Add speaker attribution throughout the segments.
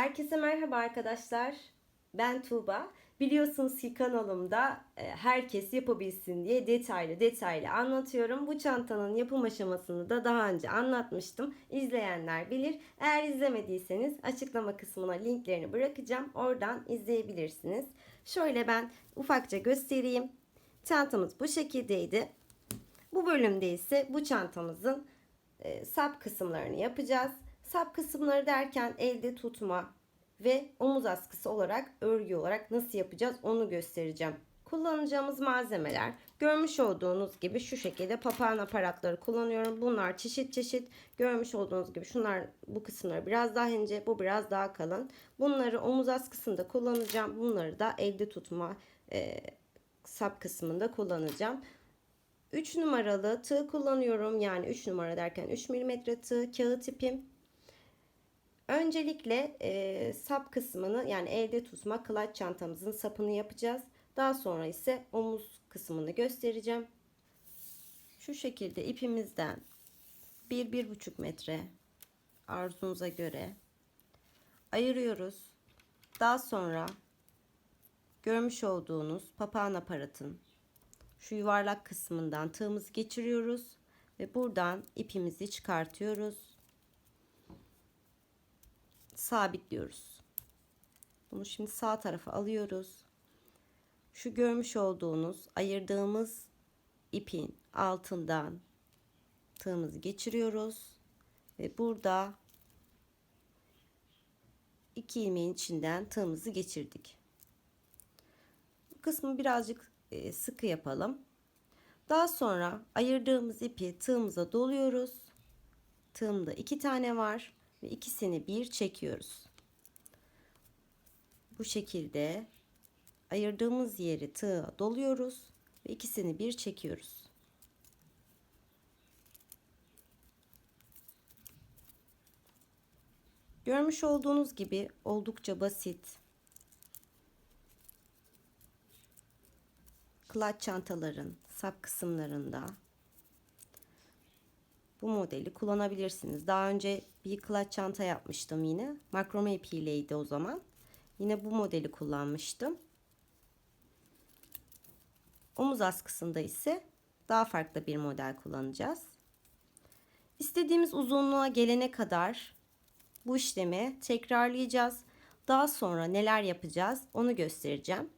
Speaker 1: Herkese merhaba arkadaşlar. Ben Tuğba. Biliyorsunuz ki kanalımda e, herkes yapabilsin diye detaylı detaylı anlatıyorum. Bu çantanın yapım aşamasını da daha önce anlatmıştım. İzleyenler bilir. Eğer izlemediyseniz açıklama kısmına linklerini bırakacağım. Oradan izleyebilirsiniz. Şöyle ben ufakça göstereyim. Çantamız bu şekildeydi. Bu bölümde ise bu çantamızın e, sap kısımlarını yapacağız. Sap kısımları derken elde tutma ve omuz askısı olarak örgü olarak nasıl yapacağız onu göstereceğim. Kullanacağımız malzemeler görmüş olduğunuz gibi şu şekilde papağan aparatları kullanıyorum. Bunlar çeşit çeşit görmüş olduğunuz gibi şunlar bu kısımları biraz daha ince bu biraz daha kalın. Bunları omuz askısında kullanacağım. Bunları da elde tutma e, sap kısmında kullanacağım. 3 numaralı tığ kullanıyorum. Yani 3 numara derken 3 mm tığ kağıt ipim. Öncelikle e, sap kısmını yani elde tutma kılaç çantamızın sapını yapacağız. Daha sonra ise omuz kısmını göstereceğim. Şu şekilde ipimizden 1-1,5 metre arzunuza göre ayırıyoruz. Daha sonra görmüş olduğunuz papağan aparatın şu yuvarlak kısmından tığımızı geçiriyoruz ve buradan ipimizi çıkartıyoruz sabitliyoruz. Bunu şimdi sağ tarafa alıyoruz. Şu görmüş olduğunuz ayırdığımız ipin altından tığımızı geçiriyoruz ve burada iki ilmeğin içinden tığımızı geçirdik. Bu kısmı birazcık e, sıkı yapalım. Daha sonra ayırdığımız ipi tığımıza doluyoruz. Tığımda iki tane var ve ikisini bir çekiyoruz. Bu şekilde ayırdığımız yeri tığa doluyoruz ve ikisini bir çekiyoruz. Görmüş olduğunuz gibi oldukça basit. Kılaç çantaların sap kısımlarında bu modeli kullanabilirsiniz. Daha önce bir kılaç çanta yapmıştım yine. Makrome ipiyleydi o zaman. Yine bu modeli kullanmıştım. Omuz askısında ise daha farklı bir model kullanacağız. İstediğimiz uzunluğa gelene kadar bu işlemi tekrarlayacağız. Daha sonra neler yapacağız onu göstereceğim.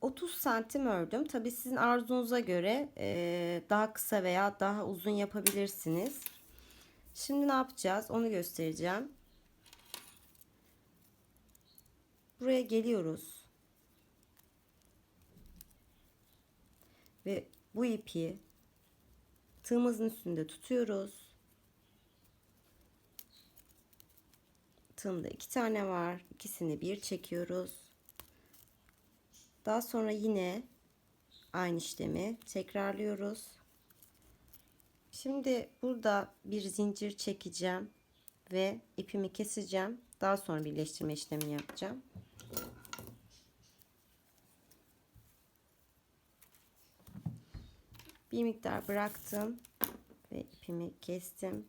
Speaker 1: 30 santim ördüm. Tabi sizin arzunuza göre e, daha kısa veya daha uzun yapabilirsiniz. Şimdi ne yapacağız onu göstereceğim. Buraya geliyoruz. Ve bu ipi tığımızın üstünde tutuyoruz. Tığımda iki tane var. İkisini bir çekiyoruz. Daha sonra yine aynı işlemi tekrarlıyoruz. Şimdi burada bir zincir çekeceğim ve ipimi keseceğim. Daha sonra birleştirme işlemini yapacağım. Bir miktar bıraktım ve ipimi kestim.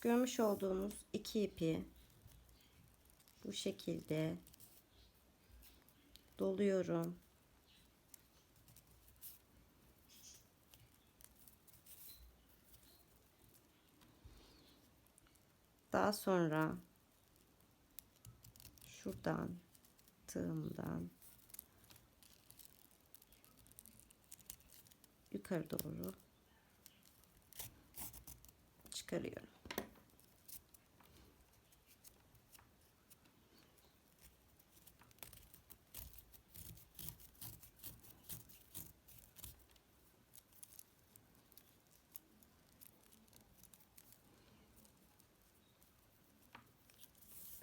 Speaker 1: Görmüş olduğunuz iki ipi bu şekilde doluyorum. Daha sonra şuradan tığımdan yukarı doğru çıkarıyorum.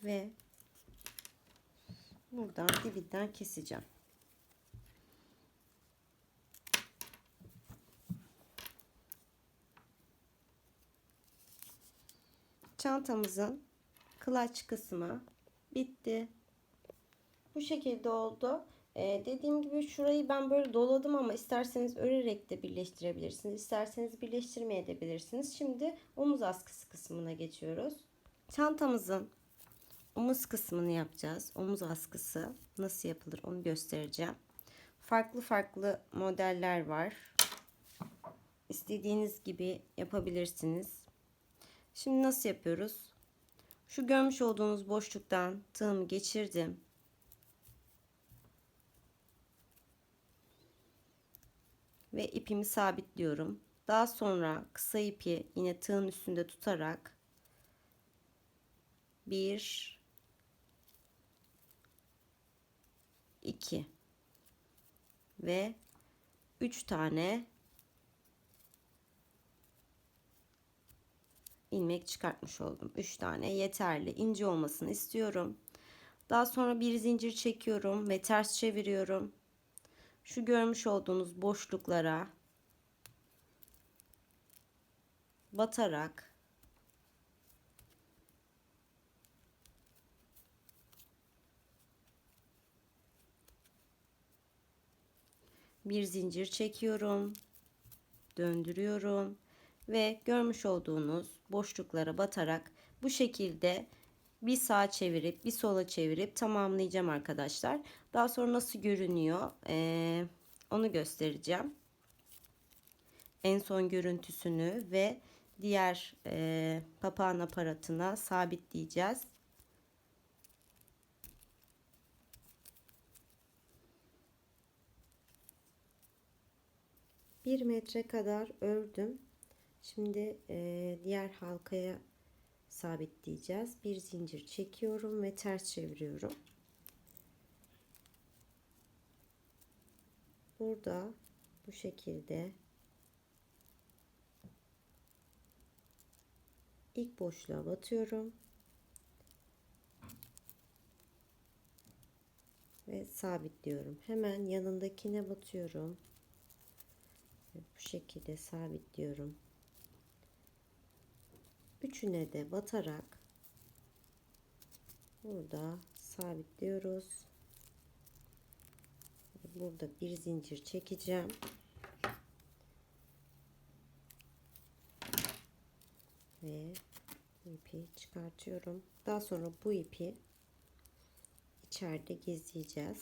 Speaker 1: Ve buradan dibinden keseceğim. Çantamızın kılaç kısmı bitti. Bu şekilde oldu. Ee, dediğim gibi şurayı ben böyle doladım ama isterseniz örerek de birleştirebilirsiniz. İsterseniz birleştirmeye bilirsiniz. Şimdi omuz askısı kısmına geçiyoruz. Çantamızın omuz kısmını yapacağız. Omuz askısı nasıl yapılır onu göstereceğim. Farklı farklı modeller var. İstediğiniz gibi yapabilirsiniz. Şimdi nasıl yapıyoruz? Şu görmüş olduğunuz boşluktan tığımı geçirdim. Ve ipimi sabitliyorum. Daha sonra kısa ipi yine tığın üstünde tutarak bir iki ve üç tane ilmek çıkartmış oldum. 3 tane yeterli. ince olmasını istiyorum. Daha sonra bir zincir çekiyorum ve ters çeviriyorum. Şu görmüş olduğunuz boşluklara batarak bir zincir çekiyorum. Döndürüyorum ve görmüş olduğunuz boşluklara batarak bu şekilde bir sağa çevirip bir sola çevirip tamamlayacağım arkadaşlar. Daha sonra nasıl görünüyor ee, onu göstereceğim. En son görüntüsünü ve diğer e, papağan aparatına sabitleyeceğiz. Bir metre kadar ördüm. Şimdi e, diğer halkaya sabitleyeceğiz. Bir zincir çekiyorum ve ters çeviriyorum. Burada bu şekilde ilk boşluğa batıyorum. Ve sabitliyorum. Hemen yanındakine batıyorum. Bu şekilde sabitliyorum. Üçüne de batarak burada sabitliyoruz. Burada bir zincir çekeceğim. Ve ipi çıkartıyorum. Daha sonra bu ipi içeride gizleyeceğiz.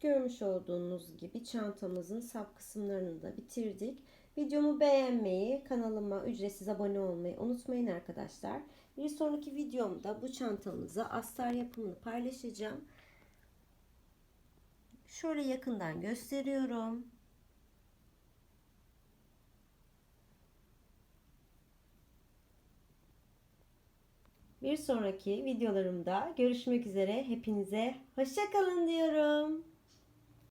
Speaker 1: Görmüş olduğunuz gibi çantamızın sap kısımlarını da bitirdik. Videomu beğenmeyi, kanalıma ücretsiz abone olmayı unutmayın arkadaşlar. Bir sonraki videomda bu çantamızı astar yapımını paylaşacağım. Şöyle yakından gösteriyorum. Bir sonraki videolarımda görüşmek üzere. Hepinize hoşça kalın diyorum.